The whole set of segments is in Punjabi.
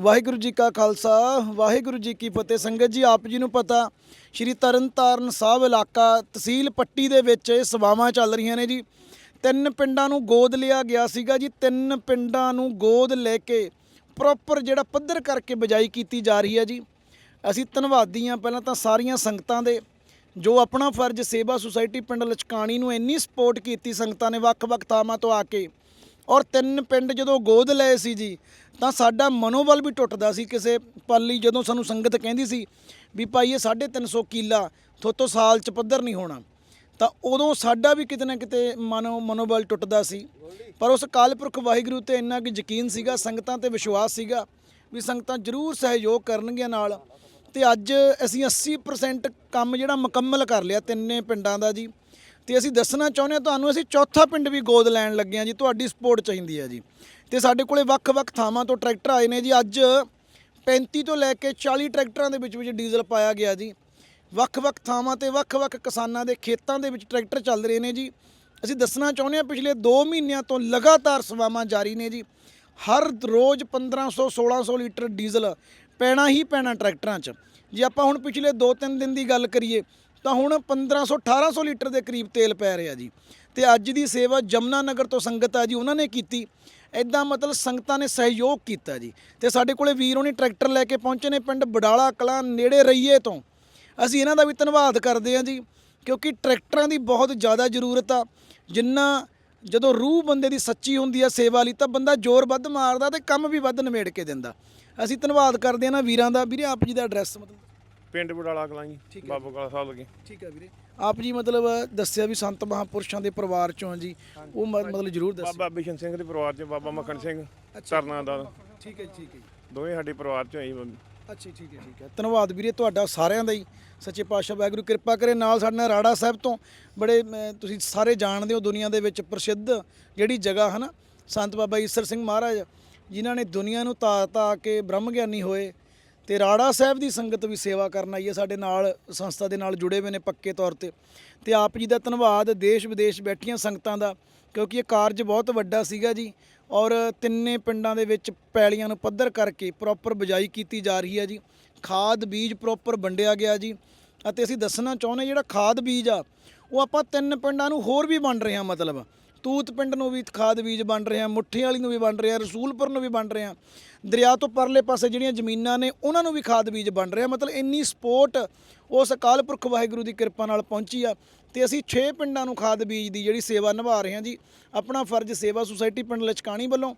ਵਾਹਿਗੁਰੂ ਜੀ ਕਾ ਖਾਲਸਾ, ਵਾਹਿਗੁਰੂ ਜੀ ਕੀ ਫਤਿਹ। ਸੰਗਤ ਜੀ, ਆਪ ਜੀ ਨੂੰ ਪਤਾ, ਸ਼੍ਰੀ ਤਰਨਤਾਰਨ ਸਾਹਿਬ ਇਲਾਕਾ, ਤਹਿਸੀਲ ਪੱਟੀ ਦੇ ਵਿੱਚ ਇਹ ਸੇਵਾਵਾਂ ਚੱਲ ਰਹੀਆਂ ਨੇ ਜੀ। ਤਿੰਨ ਪਿੰਡਾਂ ਨੂੰ ਗੋਦ ਲਿਆ ਗਿਆ ਸੀਗਾ ਜੀ। ਤਿੰਨ ਪਿੰਡਾਂ ਨੂੰ ਗੋਦ ਲੈ ਕੇ ਪ੍ਰੋਪਰ ਜਿਹੜਾ ਪੱਧਰ ਕਰਕੇ ਬਜਾਈ ਕੀਤੀ ਜਾ ਰਹੀ ਹੈ ਜੀ। ਅਸੀਂ ਧੰਨਵਾਦੀ ਹਾਂ ਪਹਿਲਾਂ ਤਾਂ ਸਾਰੀਆਂ ਸੰਗਤਾਂ ਦੇ, ਜੋ ਆਪਣਾ ਫਰਜ਼ ਸੇਵਾ ਸੁਸਾਇਟੀ ਪਿੰਡ ਲਚਕਾਣੀ ਨੂੰ ਇੰਨੀ ਸਪੋਰਟ ਕੀਤੀ ਸੰਗਤਾਂ ਨੇ ਵੱਖ-ਵੱਖ ਥਾਵਾਂ ਤੋਂ ਆ ਕੇ। ਔਰ ਤਿੰਨ ਪਿੰਡ ਜਦੋਂ ਗੋਦ ਲਏ ਸੀ ਜੀ, ਤਾਂ ਸਾਡਾ ਮਨੋਬਲ ਵੀ ਟੁੱਟਦਾ ਸੀ। ਕਿਸੇ ਪਾਲੀ ਜਦੋਂ ਸਾਨੂੰ ਸੰਗਤ ਕਹਿੰਦੀ ਸੀ ਵੀ ਭਾਈ ਇਹ 350 ਕਿੱਲਾ ਥੋਤੋਂ ਸਾਲ ਚ ਪੱਧਰ ਨਹੀਂ ਹੋਣਾ, ਤਾਂ ਉਦੋਂ ਸਾਡਾ ਵੀ ਕਿਤੇ ਨਾ ਕਿਤੇ ਮਨੋ ਮਨੋਬਲ ਟੁੱਟਦਾ ਸੀ। ਪਰ ਉਸ ਕਾਲਪੁਰਖ ਵਾਹਿਗੁਰੂ ਤੇ ਇੰਨਾ ਕਿ ਯਕੀਨ ਸੀਗਾ, ਸੰਗਤਾਂ ਤੇ ਵਿਸ਼ਵਾਸ ਸੀਗਾ ਵੀ ਸੰਗਤਾਂ ਜ਼ਰੂਰ ਸਹਿਯੋਗ ਕਰਨਗੀਆਂ ਨਾਲ। ਤੇ ਅੱਜ ਅਸੀਂ 80% ਕੰਮ ਜਿਹੜਾ ਮੁਕੰਮਲ ਕਰ ਲਿਆ ਤਿੰਨੇ ਪਿੰਡਾਂ ਦਾ ਜੀ। ਤੇ ਅਸੀਂ ਦੱਸਣਾ ਚਾਹੁੰਦੇ ਹਾਂ, ਤੁਹਾਨੂੰ ਅਸੀਂ ਚੌਥਾ ਪਿੰਡ ਵੀ ਗੋਦ ਲੈਣ ਲੱਗੇ ਹਾਂ ਜੀ, ਤੁਹਾਡੀ ਸਪੋਰਟ ਚਾਹੀਦੀ ਹੈ ਜੀ। ਤੇ ਸਾਡੇ ਕੋਲੇ ਵੱਖ-ਵੱਖ ਥਾਵਾਂ ਤੋਂ ਟਰੈਕਟਰ ਆਏ ਨੇ ਜੀ, ਅੱਜ 35 ਤੋਂ ਲੈ ਕੇ 40 ਟਰੈਕਟਰਾਂ ਦੇ ਵਿੱਚ ਵਿੱਚ ਡੀਜ਼ਲ ਪਾਇਆ ਗਿਆ ਜੀ। ਵੱਖ-ਵੱਖ ਥਾਵਾਂ ਤੇ ਵੱਖ-ਵੱਖ ਕਿਸਾਨਾਂ ਦੇ ਖੇਤਾਂ ਦੇ ਵਿੱਚ ਟਰੈਕਟਰ ਚੱਲ ਰਹੇ ਨੇ ਜੀ। ਅਸੀਂ ਦੱਸਣਾ ਚਾਹੁੰਦੇ ਹਾਂ, ਪਿਛਲੇ 2 ਮਹੀਨਿਆਂ ਤੋਂ ਲਗਾਤਾਰ ਸੇਵਾਵਾਂ ਜਾਰੀ ਨੇ ਜੀ। ਹਰ ਰੋਜ਼ 1500 1600 ਲੀਟਰ ਡੀਜ਼ਲ ਪੈਣਾ ਹੀ ਪੈਣਾ ਟਰੈਕਟਰਾਂ 'ਚ। ਜੇ ਆਪਾਂ ਹੁਣ ਪਿਛਲੇ 2-3 ਦਿਨ ਦੀ ਗੱਲ ਕਰੀਏ ਤਾਂ ਹੁਣ 1500 1800 ਲੀਟਰ ਦੇ ਕਰੀਬ ਤੇਲ ਪੈ ਰਿਹਾ ਜੀ। ਤੇ ਅੱਜ ਦੀ ਸੇਵਾ ਜਮਨਾ ਨਗਰ ਤੋਂ ਸੰਗਤ ਆ ਜੀ, ਉਹਨਾਂ ਨੇ ਕੀਤੀ। ਐਦਾਂ ਮਤਲਬ ਸੰਗਤਾਂ ਨੇ ਸਹਿਯੋਗ ਕੀਤਾ ਜੀ। ਤੇ ਸਾਡੇ ਕੋਲੇ ਵੀਰ ਉਹਨੇ ਟਰੈਕਟਰ ਲੈ ਕੇ ਪਹੁੰਚੇ ਨੇ ਪਿੰਡ ਬਡਾਲਾ ਕਲਾਂ ਨੇੜੇ ਰਈਏ ਤੋਂ। ਅਸੀਂ ਇਹਨਾਂ ਦਾ ਵੀ ਧੰਨਵਾਦ ਕਰਦੇ ਹਾਂ ਜੀ, ਕਿਉਂਕਿ ਟਰੈਕਟਰਾਂ ਦੀ ਬਹੁਤ ਜ਼ਿਆਦਾ ਜ਼ਰੂਰਤ ਆ। ਜਿੰਨਾ ਜਦੋਂ ਰੂਹ ਬੰਦੇ ਦੀ ਸੱਚੀ ਹੁੰਦੀ ਆ ਸੇਵਾ ਲਈ, ਤਾਂ ਬੰਦਾ ਜ਼ੋਰ ਵੱਧ ਮਾਰਦਾ ਤੇ ਕੰਮ ਵੀ ਵੱਧ ਨਿਮੇੜ ਕੇ ਦਿੰਦਾ। ਅਸੀਂ ਧੰਨਵਾਦ ਕਰਦੇ ਹਾਂ ਨਾ ਵੀਰਾਂ ਦਾ। ਵੀਰੇ, ਆਪ ਜੀ ਦਾ ਐਡਰੈਸ ਮਤਲਬ ਪਿੰਡ ਬੁਡਾਲਾ ਕਲਾਂ ਜੀ ਬਾਬੂ ਕਾਲਾ ਸਾਹਿਬ ਲੱਗੇ। ਠੀਕ ਹੈ ਵੀਰੇ। ਆਪ ਜੀ ਮਤਲਬ ਦੱਸਿਆ ਵੀ ਸੰਤ ਮਹਾਪੁਰਸ਼ਾਂ ਦੇ ਪਰਿਵਾਰ ਚੋਂ ਜੀ ਉਹ ਮ- ਮਤਲਬ ਜ਼ਰੂਰ ਦੱਸੋ ਬਾਬਾ ਬਿਸ਼ਨ ਸਿੰਘ ਦੇ ਪਰਿਵਾਰ ਚ ਬਾਬਾ ਮੱਖਣ ਸਿੰਘ ਤਰਨਾ ਦਾ। ਠੀਕ ਹੈ ਜੀ, ਠੀਕ ਹੈ ਜੀ। ਦੋਵੇਂ ਸਾਡੇ ਪਰਿਵਾਰ ਚੋਂ ਹੀ ਅੱਛਾ ਠੀਕ ਹੈ ਠੀਕ ਹੈ। ਧੰਨਵਾਦ ਵੀਰੇ ਤੁਹਾਡਾ ਸਾਰਿਆਂ ਦਾ ਹੀ ਸੱਚੇ ਪਾਤਸ਼ਾਹ ਵਾਹਿਗੁਰੂ ਕਿਰਪਾ ਕਰੇ। ਨਾਲ ਸਾਡੇ ਨਾਲ ਰਾੜਾ ਸਾਹਿਬ ਤੋਂ ਬੜੇ ਅਮ, ਤੁਸੀਂ ਸਾਰੇ ਜਾਣਦੇ ਹੋ ਦੁਨੀਆ ਦੇ ਵਿੱਚ ਪ੍ਰਸਿੱਧ ਜਿਹੜੀ ਜਗ੍ਹਾ ਹੈ ਨਾ ਸੰਤ ਬਾਬਾ ਈਸਰ ਸਿੰਘ ਮਹਾਰਾਜ ਜਿਨ੍ਹਾਂ ਨੇ ਦੁਨੀਆ ਨੂੰ ਤਾ ਤਾ ਕੇ ਬ੍ਰਹਮ ਗਿਆਨੀ ਹੋਏ ਤੇ ਰਾੜਾ ਸਾਹਿਬ ਦੀ ਸੰਗਤ ਵੀ ਸੇਵਾ ਕਰਨ ਆਈ ਹੈ, ਸਾਡੇ ਨਾਲ ਸੰਸਥਾ ਦੇ ਨਾਲ ਜੁੜੇ ਹੋਏ ਨੇ ਪੱਕੇ ਤੌਰ ਤੇ। ਤੇ ਆਪ ਜੀ ਦਾ ਧੰਨਵਾਦ, ਦੇਸ਼ ਵਿਦੇਸ਼ ਬੈਠੀਆਂ ਸੰਗਤਾਂ ਦਾ, ਕਿਉਂਕਿ ਇਹ ਕਾਰਜ ਬਹੁਤ ਵੱਡਾ ਸੀਗਾ ਜੀ, ਔਰ ਤਿੰਨੇ ਪਿੰਡਾਂ ਦੇ ਵਿੱਚ ਪੈਲੀਆਂ ਨੂੰ ਪੱਧਰ ਕਰਕੇ ਪ੍ਰੋਪਰ ਬਿਜਾਈ ਕੀਤੀ ਜਾ ਰਹੀ ਹੈ ਜੀ। ਖਾਦ ਬੀਜ ਪ੍ਰੋਪਰ ਵੰਡਿਆ ਗਿਆ ਜੀ, ਅਤੇ ਅਸੀਂ ਦੱਸਣਾ ਚਾਹੁੰਦੇ ਜਿਹੜਾ ਖਾਦ ਬੀਜ ਆ, ਉਹ ਆਪਾਂ ਤਿੰਨ ਪਿੰਡਾਂ ਨੂੰ ਹੋਰ ਵੀ ਵੰਡ ਰਹੇ ਹਾਂ ਮਤਲਬ। ਤੂਤ ਪਿੰਡ ਨੂੰ ਵੀ ਖਾਦ ਬੀਜ ਵੰਡ ਰਹੇ ਹਾਂ ਮੁੱਠੀ ਵਾਲੀ ਨੂੰ ਵੀ ਵੰਡ ਰਹੇ ਹਾਂ, ਰਸੂਲਪੁਰ ਨੂੰ ਵੀ ਵੰਡ ਰਹੇ ਹਾਂ। ਦਰਿਆ ਤੋਂ ਪਰਲੇ ਪਾਸੇ ਜਿਹੜੀਆਂ ਜ਼ਮੀਨਾਂ ਨੇ, ਉਹਨਾਂ ਨੂੰ ਵੀ ਖਾਦ ਬੀਜ ਵੰਡ ਰਹੇ ਹਾਂ। ਮਤਲਬ ਇੰਨੀ ਸਪੋਰਟ ਉਸ ਅਕਾਲ ਪੁਰਖ ਵਾਹਿਗੁਰੂ ਦੀ ਕਿਰਪਾ ਨਾਲ ਪਹੁੰਚੀ ਆ ਤੇ ਅਸੀਂ 6 ਪਿੰਡਾਂ ਨੂੰ ਖਾਦ ਬੀਜ ਦੀ ਜਿਹੜੀ ਸੇਵਾ ਨਿਭਾ ਰਹੇ ਹਾਂ ਜੀ, ਆਪਣਾ ਫਰਜ਼ ਸੇਵਾ ਸੁਸਾਇਟੀ ਪਿੰਡ ਲਚਕਾਣੀ ਵੱਲੋਂ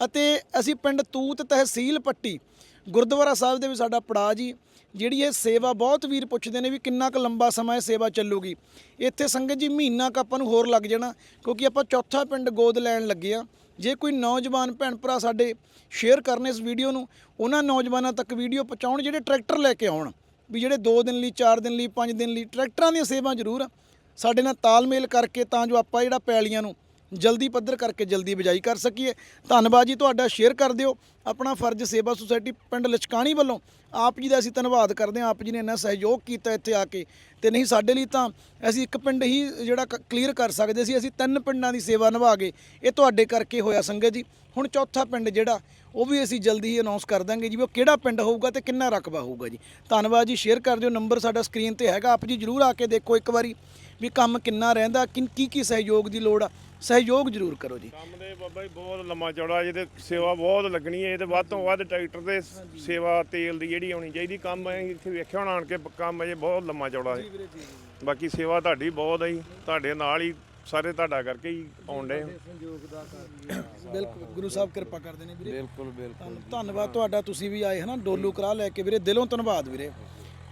ਅਤੇ ਅਸੀਂ ਪਿੰਡ ਤੂਤ ਤਹਿਸੀਲ ਪੱਟੀ ਗੁਰਦੁਆਰਾ ਸਾਹਿਬ ਦੇ ਵੀ ਸਾਡਾ ਪੜਾ ਜੀ, ਜਿਹੜੀ ਇਹ ਸੇਵਾ ਬਹੁਤ ਵੀਰ ਪੁੱਛਦੇ ਨੇ ਵੀ ਕਿੰਨਾ ਕੁ ਲੰਬਾ ਸਮਾਂ ਇਹ ਸੇਵਾ ਚੱਲੂਗੀ। ਇੱਥੇ ਸੰਗਤ ਜੀ ਮਹੀਨਾ ਕੁ ਆਪਾਂ ਨੂੰ ਹੋਰ ਲੱਗ ਜਾਣਾ, ਕਿਉਂਕਿ ਆਪਾਂ ਚੌਥਾ ਪਿੰਡ ਗੋਦ ਲੈਣ ਲੱਗੇ ਆ। ਜੇ ਕੋਈ ਨੌਜਵਾਨ ਭੈਣ ਭਰਾ ਸਾਡੇ ਸ਼ੇਅਰ ਕਰਨ ਇਸ ਵੀਡੀਓ ਨੂੰ, ਉਹਨਾਂ ਨੌਜਵਾਨਾਂ ਤੱਕ ਵੀਡੀਓ ਪਹੁੰਚਾਉਣ, ਜਿਹੜੇ ਟਰੈਕਟਰ ਲੈ ਕੇ ਆਉਣ, ਵੀ ਜਿਹੜੇ 2 ਦਿਨ ਲਈ 4 ਦਿਨ ਲਈ 5 ਦਿਨ ਲਈ ਟਰੈਕਟਰਾਂ ਦੀਆਂ ਸੇਵਾ ਜ਼ਰੂਰ ਸਾਡੇ ਨਾਲ ਤਾਲਮੇਲ ਕਰਕੇ ਤਾਂ ਜੋ ਆਪਾਂ ਜਿਹੜਾ ਪੈਲੀਆਂ ਨੂੰ ਜਲਦੀ ਪੱਧਰ ਕਰਕੇ ਜਲਦੀ ਬਿਜਾਈ ਕਰ ਸਕੀਏ। ਧੰਨਵਾਦ ਜੀ ਤੁਹਾਡਾ ਸ਼ੇਅਰ ਕਰ ਦਿਓ। ਆਪਣਾ ਫਰਜ਼ ਸੇਵਾ ਸੁਸਾਇਟੀ ਪਿੰਡ ਲਚਕਾਣੀ ਵੱਲੋਂ। ਆਪ ਜੀ ਦਾ ਅਸੀਂ ਧੰਨਵਾਦ ਕਰਦੇ ਹਾਂ। ਆਪ ਜੀ ਨੇ ਇੰਨਾ ਸਹਿਯੋਗ ਕੀਤਾ ਇੱਥੇ ਆ ਕੇ। ਤੇ ਨਹੀਂ ਸਾਡੇ ਲਈ ਤਾਂ ਅਸੀਂ ਇੱਕ ਪਿੰਡ ਹੀ ਜਿਹੜਾ ਕਲੀਅਰ ਕਰ ਸਕਦੇ ਸੀ। ਅਸੀਂ ਤਿੰਨ ਪਿੰਡਾਂ ਦੀ ਸੇਵਾ ਨਿਭਾ ਗਏ ਇਹ ਤੁਹਾਡੇ ਕਰਕੇ ਹੋਇਆ ਸੰਗਤ ਜੀ। ਹੁਣ ਚੌਥਾ ਪਿੰਡ ਜਿਹੜਾ, ਉਹ ਵੀ ਅਸੀਂ ਜਲਦੀ ਹੀ ਅਨਾਉਂਸ ਕਰ ਦਾਂਗੇ ਜੀ ਵੀ ਉਹ ਕਿਹੜਾ ਪਿੰਡ ਹੋਊਗਾ ਤੇ ਕਿੰਨਾ ਰਕਬਾ ਹੋਊਗਾ ਜੀ। ਧੰਨਵਾਦ ਜੀ। ਸ਼ੇਅਰ ਕਰ ਦਿਓ। ਨੰਬਰ ਸਾਡਾ ਸਕਰੀਨ ਤੇ ਹੈਗਾ। ਆਪ ਜੀ ਜਰੂਰ ਆ ਕੇ ਦੇਖੋ ਇੱਕ ਵਾਰੀ। ਵੀ ਕੰਮ ਕਿੰਨਾ ਰਹਿੰਦਾ ਕਿਨ ਕੀ ਕੀ ਸਹਿਯੋਗ ਦੀ ਲੋੜ ਆ। ਸਹਿਯੋਗ ਜ਼ਰੂਰ ਕਰੋ ਜੀ। ਕੰਮ ਦੇ ਬਾਬਾ ਜੀ ਬਹੁਤ ਲੰਮਾ ਚੌੜਾ ਜਿਹਦੇ ਸੇਵਾ ਬਹੁਤ ਲੱਗਣੀ ਹੈ ਇਹਦੇ ਵੱਧ ਤੋਂ ਵੱਧ ਟਰੈਕਟਰ ਦੇ ਸੇਵਾ ਤੇਲ ਦੀ ਜਿਹੜੀ ਆਉਣੀ ਚਾਹੀਦੀ ਕੰਮ ਇੱਥੇ ਵੇਖਿਆ ਹੋਣਾ ਆਣ ਕੇ ਕੰਮ ਅਜੇ ਬਹੁਤ ਲੰਮਾ ਚੌੜਾ ਹੈ। ਬਾਕੀ ਸੇਵਾ ਤੁਹਾਡੀ ਬਹੁਤ ਹੈ ਜੀ ਤੁਹਾਡੇ ਨਾਲ ਹੀ ਸਾਰੇ ਤੁਹਾਡਾ ਕਰਕੇ ਹੀ ਆਉਂਦੇ ਬਿਲਕੁਲ ਗੁਰੂ ਸਾਹਿਬ ਕਿਰਪਾ ਕਰਦੇ ਨੇ ਵੀਰੇ। ਬਿਲਕੁਲ ਬਿਲਕੁਲ। ਧੰਨ- ਧੰਨਵਾਦ ਤੁਹਾਡਾ ਤੁਸੀਂ ਵੀ ਆਏ ਹਨਾ ਡੋਲੂ ਕਰਾ ਲੈ ਕੇ ਵੀਰੇ ਦਿਲੋਂ ਧੰਨਵਾਦ ਵੀਰੇ।